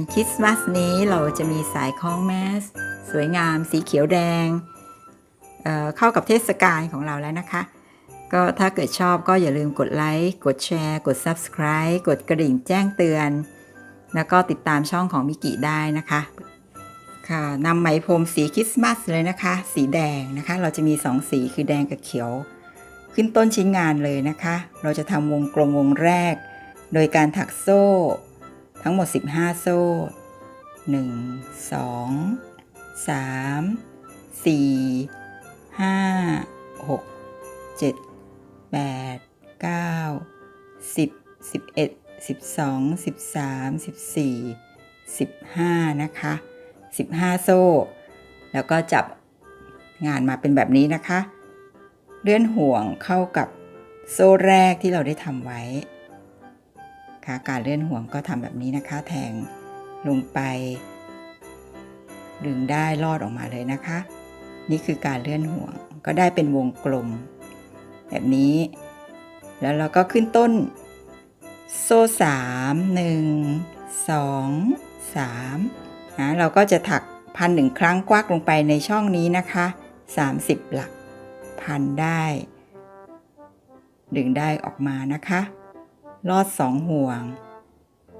วันคริสต์มาสนี้เราจะมีสายคล้องแมส สวยงาม สีเขียวแดงเเข้ากับเทศกาลของเราแล้วนะคะ ก็ถ้าเกิดชอบก็อย่าลืมกดไลค์กดแชร์ กด Subscribe กดกระดิ่งแจ้งเตือน แล้วก็ติดตามช่องของมิกิได้นะคะค่ะนำไหมพรมสีคริสต์มาสเลยนะคะ สีแดงนะคะ เราจะมี 2 สีคือแดงกับเขียว ขึ้นต้นชิ้นงานเลยนะคะ เราจะทำวงกลมวงแรก โดยการถักโซ่ ทั้งหมด 15 โซ่ 1 2 3 4 5 6 7 8 9 10 11 12 13 14 15 นะคะ 15 โซ่ แล้วก็จับงานมาเป็นแบบนี้นะคะ เลื่อนห่วงเข้ากับโซ่แรกที่เราได้ทำไว้ ค่ะการเลื่อนห่วงก็ทำแบบนี้นะคะ แทงลงไป ดึงได้ลอดออกมาเลยนะคะ นี่คือการเลื่อนห่วงก็ได้เป็นวงกลม แบบนี้ แล้วเราก็ขึ้นต้น โซ่สามหนึ่งสองสามนะเราก็จะถักพันหนึ่งครั้งกวักลงไปในช่องนี้นะคะ 30 หลัก พันได้ ดึงได้ออกมานะคะ ลอดสองห่วง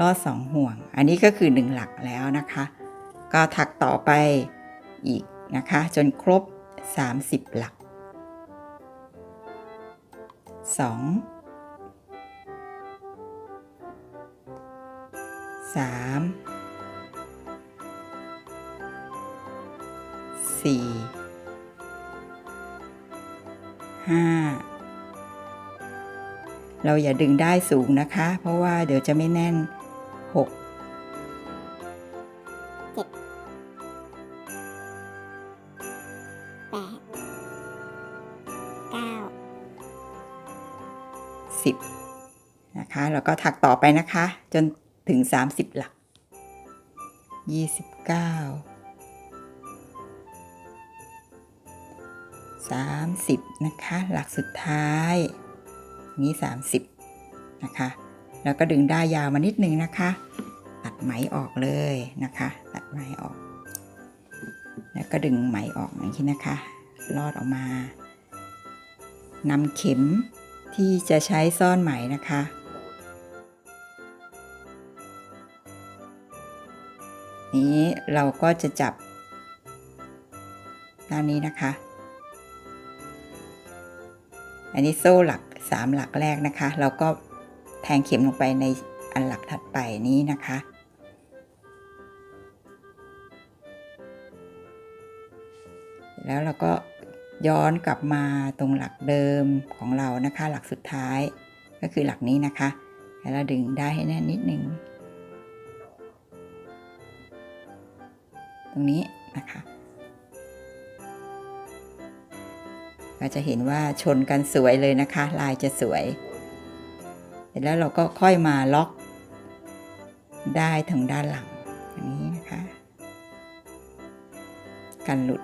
ลอดสองห่วง อันนี้ก็คือหนึ่งหลักแล้วนะคะ ก็ถักต่อไปอีกนะคะ จนครบ 30 หลัก 2 3 4 5 เราอย่าดึงได้สูงนะคะ เพราะว่าเดี๋ยวจะไม่แน่น6แปดเก้า10นะคะแล้วก็ถักต่อไปนะคะ จนถึง 30 หลัก 29 30 นะคะ หลักสุดท้าย นี้30นะคะ แล้วก็ดึงได้ายาวมานิดนึงนะคะ ตัดไหมออกเลยนะคะ ตัดไหมออก แล้วก็ดึงไหมออกอย่างนี้นะคะ ลอดออกมานำเข็มที่จะใช้ซ่อนไหมนะคะ นี้เราก็จะจับด้านนี้นะคะ อันนี้โซ่หลัก 3 หลักแรกนะคะ เราก็แทงเข็มลงไปในอันหลักถัดไปนี้นะคะ แล้วเราก็ย้อนกลับมาตรงหลักเดิมของเรานะคะ หลักสุดท้ายก็คือหลักนี้นะคะ แล้วเราดึงได้ให้แน่นนิดนึงตรงนี้นะคะ ก็จะเห็นว่าชนกันสวยเลยนะคะ ลายจะสวย เสร็จแล้วเราก็ค่อยมาล็อก ได้ทางด้านหลังอย่างนี้นะคะ กันหลุด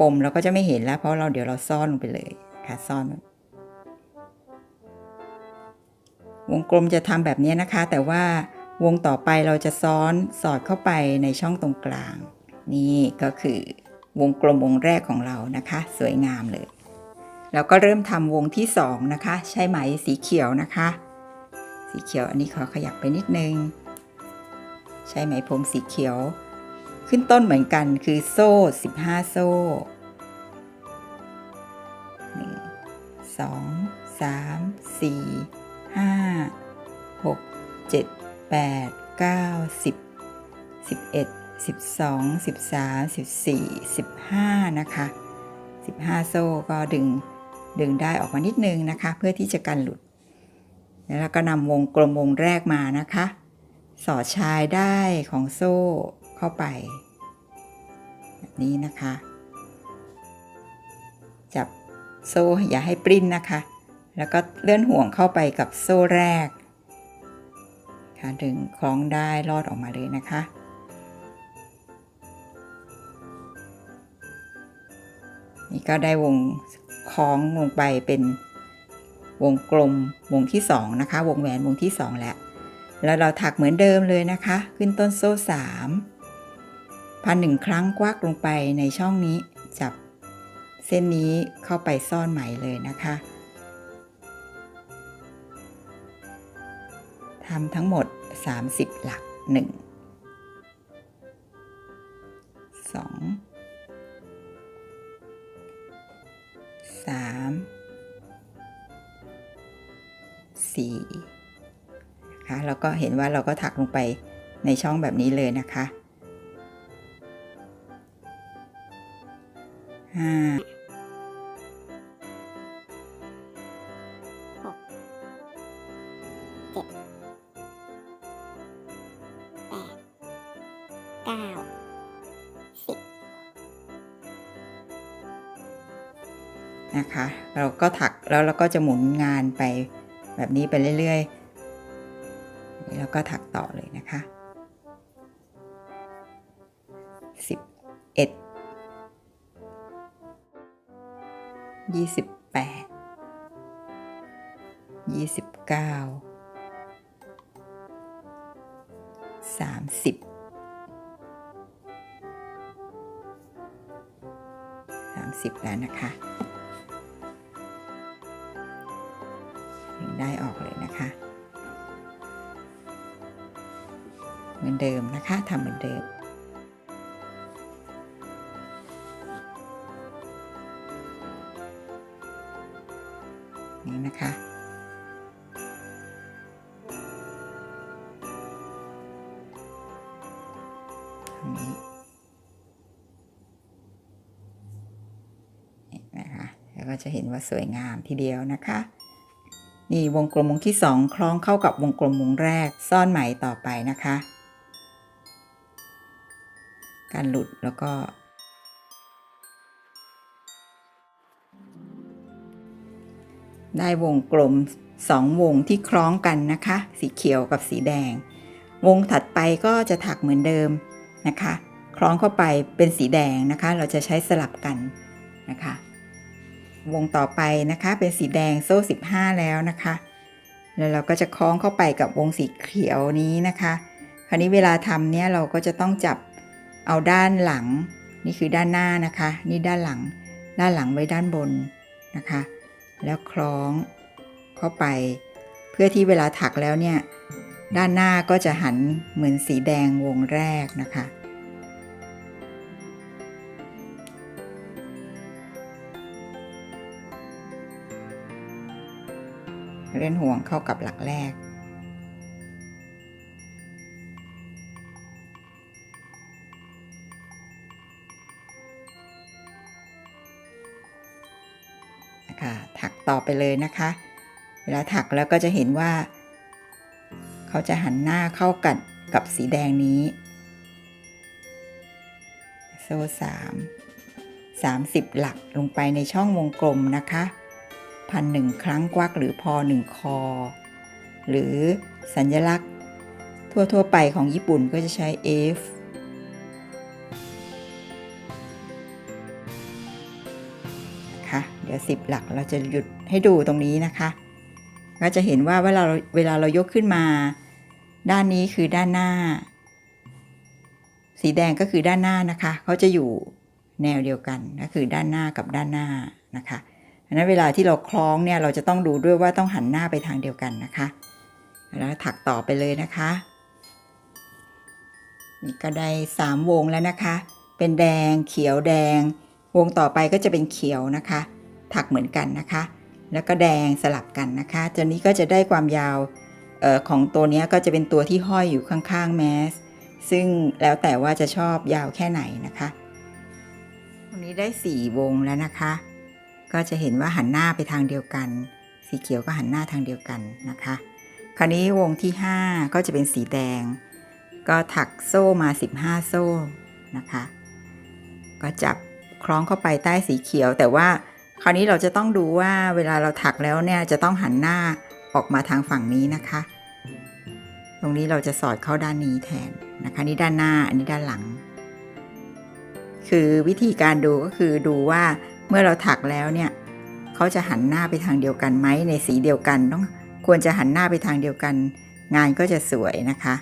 ปมเราก็จะไม่เห็นแล้ว เพราะเราเดี๋ยวเราซ่อนลงไปเลยค่ะซ่อนวงกลมจะทำแบบนี้นะคะ แต่ว่า วงต่อไปเราจะซ้อนสอดเข้าไปในช่องตรงกลาง นี่ก็คือวงกลมวงแรกของเรานะคะ สวยงามเลย แล้วก็เริ่มทำวงที่สองนะคะ ใช้ไหมสีเขียวนะคะ สีเขียวอันนี้ขอขยับไปนิดนึง ใช้ไหมพรมสีเขียว ขึ้นต้นเหมือนกันคือโซ่ 15 โซ่1 2 3 4 5 6 7 8 9 10 11 12 13 14 15 นะคะ 15 โซ่ก็ดึงดึงได้ออกมานิดนึงนะคะ เพื่อที่จะกันหลุด แล้วก็นำวงกลมวงแรกมานะคะ สอดชายได้ของโซ่เข้าไป แบบนี้นะคะ จับโซ่อย่าให้ปริ้นนะคะ แล้วก็เลื่อนห่วงเข้าไปกับโซ่แรก ค่ะดึงคล้องได้ลอดออกมาเลยนะคะ นี่ก็ได้วงคล้องลงไปเป็นวงกลมวงที่สองนะคะ วงแหวนวงที่สองแล้ว แล้วเราถักเหมือนเดิมเลยนะคะ ขึ้นต้นโซ่สามพันหนึ่งครั้งกวักลงไปในช่องนี้จับเส้นนี้เข้าไปซ่อนไหมเลยนะคะ ทำทั้งหมด 30 หลัก 1 2 3 4ค่ะแล้วก็เห็นว่าเราก็ถักลงไปในช่องแบบนี้เลยนะคะ5 นะคะ เราก็ถักแล้วเราก็จะหมุนงานไปแบบนี้ไปเรื่อยๆนี่เราก็ถักต่อเลยนะคะสิบเอ็ดยี่สิบแปดยี่สิบเก้าสามสิบสามสิบแล้วนะคะ ได้ออกเลยนะคะ เหมือนเดิมนะคะทำเหมือนเดิมนี่นะคะ ตรงนี้นี่นะคะ แล้วก็จะเห็นว่าสวยงามทีเดียวนะคะ นี่วงกลมวงที่ 2 คล้องเข้ากับวงกลมวงแรก ซ่อนไหมต่อไปนะคะ การหลุดแล้วก็ ได้วงกลม 2 วงที่คล้องกันนะคะ สีเขียวกับสีแดง วงถัดไปก็จะถักเหมือนเดิมนะคะ คล้องเข้าไปเป็นสีแดงนะคะ เราจะใช้สลับกันนะคะ วงต่อไปนะคะ เป็นสีแดงโซ่ 15 แล้วนะคะ แล้วเราก็จะคล้องเข้าไปกับวงสีเขียวนี้นะคะ คราวนี้เวลาทำเนี่ยเราก็จะต้องจับเอาด้านหลัง นี่คือด้านหน้านะคะ นี่ด้านหลัง ด้านหลังไว้ด้านบนนะคะ แล้วคล้องเข้าไป เพื่อที่เวลาถักแล้วเนี่ย ด้านหน้าก็จะหันเหมือนสีแดงวงแรกนะคะ เล่นห่วงเข้ากับหลักแรก นะคะถักต่อไปเลยนะคะ เวลาถักแล้วก็จะเห็นว่า เขาจะหันหน้าเข้ากันกับสีแดงนี้ โซ่สามสามสิบหลักลงไปในช่องวงกลมนะคะ พันหนึ่งครั้งกวักหรือพอหนึ่งคอ หรือสัญลักษณ์ ทั่ว ๆ ไปของญี่ปุ่นก็จะใช้ F นะคะเดี๋ยว10หลักเราจะหยุดให้ดูตรงนี้นะคะ ก็จะเห็นว่าเวลาเราเวลาเรายกขึ้นมา ด้านนี้คือด้านหน้า สีแดงก็คือด้านหน้านะคะ เขาจะอยู่แนวเดียวกันก็คือด้านหน้ากับด้านหน้านะคะ นั้นเวลาที่เราคล้องเนี่ยเราจะต้องดูด้วยว่าต้องหันหน้าไปทางเดียวกันนะคะแล้วถักต่อไปเลยนะคะนี่ก็ได้3วงแล้วนะคะ เป็นแดงเขียวแดง วงต่อไปก็จะเป็นเขียวนะคะ ถักเหมือนกันนะคะ แล้วก็แดงสลับกันนะคะจนนี้ก็จะได้ความยาวออของตัวนี้ก็จะเป็นตัวที่ห้อยอยู่ข้างๆแมสซึ่งแล้วแต่ว่าจะชอบยาวแค่ไหนนะคะ ตรงนี้ได้4วงแล้วนะคะ ก็จะเห็นว่าหันหน้าไปทางเดียวกัน สีเขียวก็หันหน้าทางเดียวกันนะคะ คราวนี้วงที่ 5 ก็จะเป็นสีแดง ก็ถักโซ่มา 15 โซ่นะคะ ก็จับคล้องเข้าไปใต้สีเขียว แต่ว่าคราวนี้เราจะต้องดูว่าเวลาเราถักแล้วเนี่ยจะต้องหันหน้าออกมาทางฝั่งนี้นะคะ ตรงนี้เราจะสอดเข้าด้านนี้แทนนะคะ นี่ด้านหน้าอันนี้ด้านหลัง คือวิธีการดูก็คือดูว่า เมื่อเราถักแล้วเนี่ยเขาจะหันหน้าไปทางเดียวกันไหมในสีเดียวกันต้องควรจะหันหน้าไปทางเดียวกัน งานก็จะสวยนะคะ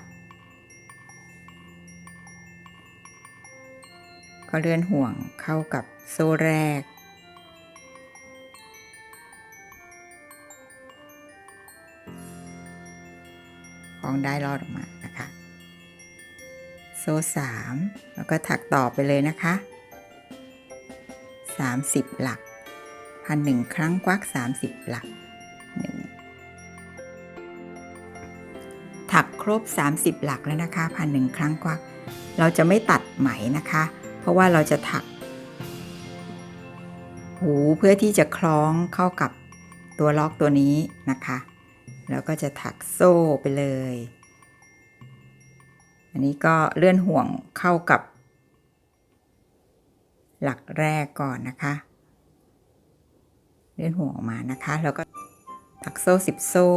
ก็เลื่อนห่วงเข้ากับโซ่แรก ของได้รอดออกมานะคะ โซ่สามแล้วก็ถักต่อไปเลยนะคะ 30 หลัก พันหนึ่งครั้งควัก 30 หลักหนึ่งถักครบ 30 หลักแล้วนะคะ พันหนึ่งครั้งควัก เราจะไม่ตัดไหมนะคะ เพราะว่าเราจะถัก หูเพื่อที่จะคล้องเข้ากับตัวล็อกตัวนี้นะคะ แล้วก็จะถักโซ่ไปเลย อันนี้ก็เลื่อนห่วงเข้ากับ หลักแรกก่อนนะคะ เลื่อนห่วงออกมานะคะ แล้วก็ถักโซ่10โซ่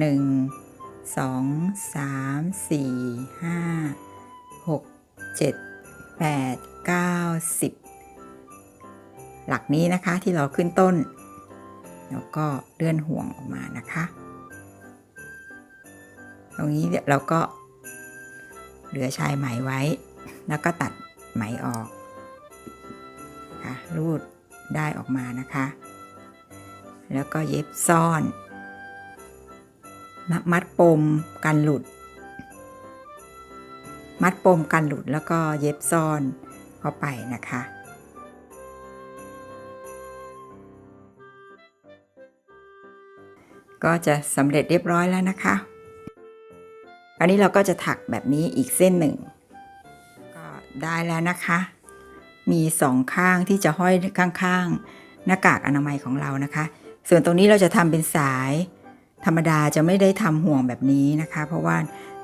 1 2 3 4 5 6 7 8 9 10หลักนี้นะคะที่เราขึ้นต้น แล้วก็เลื่อนห่วงออกมานะคะ ตรงนี้เราก็เหลือชายไหมไว้ แล้วก็ตัดไหมออก คะรูดได้ออกมานะคะ แล้วก็เย็บซ่อนมมัดปมกันหลุด มัดปมกันหลุดแล้วก็เย็บซ่อนเข้าไปนะคะก็จะสำเร็จเรียบร้อยแล้วนะคะ อันนี้เราก็จะถักแบบนี้อีกเส้นหนึ่ง ก็ได้แล้วนะคะ มีสองข้างที่จะห้อยข้างๆ หน้ากากอนามัยของเรานะคะ ส่วนตรงนี้เราจะทำเป็นสาย ธรรมดาจะไม่ได้ทำห่วงแบบนี้นะคะ เพราะว่า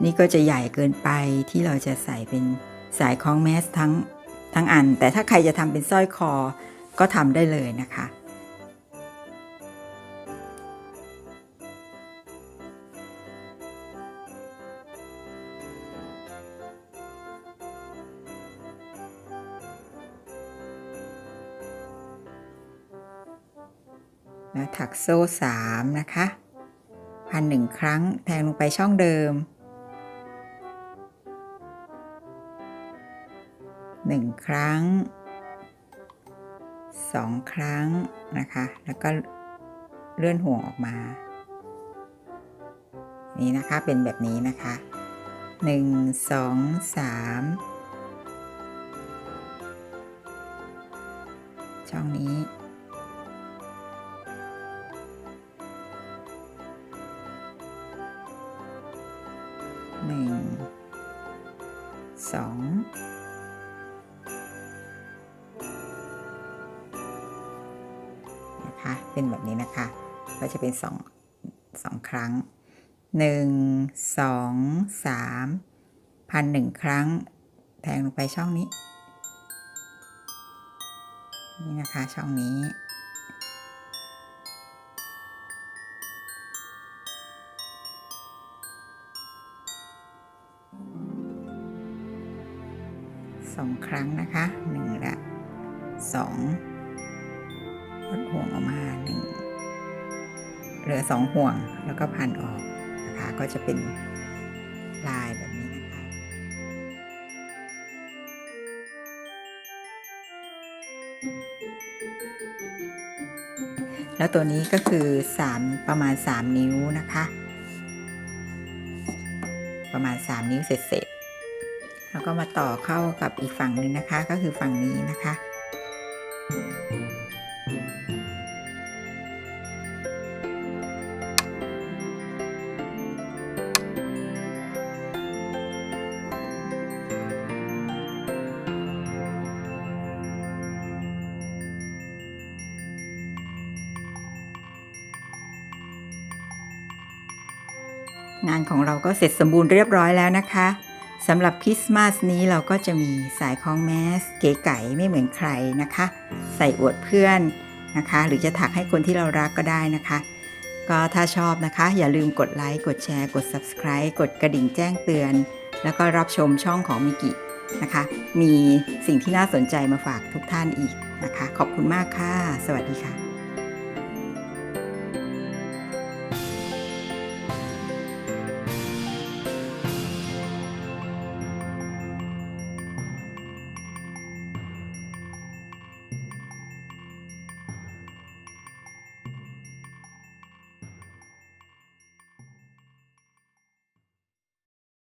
นี่ก็จะใหญ่เกินไปที่เราจะใส่เป็นสายคล้องแมสทั้งทั้งอัน แต่ถ้าใครจะทำเป็นสร้อยคอก็ทำได้เลยนะคะ แล้วถักโซ่3นะคะ พันหนึ่งครั้งแทงลงไปช่องเดิม 1 ครั้ง 2 ครั้งนะคะ แล้วก็เลื่อนห่วงออกมา นี่นะคะเป็นแบบนี้นะคะ 1 2 3 ช่องนี้ เป็นแบบนี้นะคะ ก็จะเป็นสองสองครั้งหนึ่งสองสามพันหนึ่งครั้ง แทงลงไปช่องนี้ นี่นะคะช่องนี้ สองครั้งนะคะหนึ่งละสอง เหลือสองห่วงแล้วก็พันออกนะคะก็จะเป็นลายแบบนี้นะคะแล้วตัวนี้ก็คือ 3 ประมาณ 3 นิ้วนะคะ ประมาณ 3 นิ้วเสร็จๆแล้วก็มาต่อเข้ากับอีกฝั่งหนึ่งนะคะ ก็คือฝั่งนี้นะคะ งานของเราก็เสร็จสมบูรณ์เรียบร้อยแล้วนะคะสำหรับคริสต์มาสนี้เราก็จะมีสายคล้องแมส เก๋ไก๋ไม่เหมือนใครนะคะ ใส่อวดเพื่อนนะคะ หรือจะถักให้คนที่เรารักก็ได้นะคะ ก็ถ้าชอบนะคะ อย่าลืมกดไลค์กดแชร์กด subscribe กดกระดิ่งแจ้งเตือน แล้วก็รับชมช่องของมิกินะคะ มีสิ่งที่น่าสนใจมาฝากทุกท่านอีกนะคะ ขอบคุณมากค่ะ สวัสดีค่ะ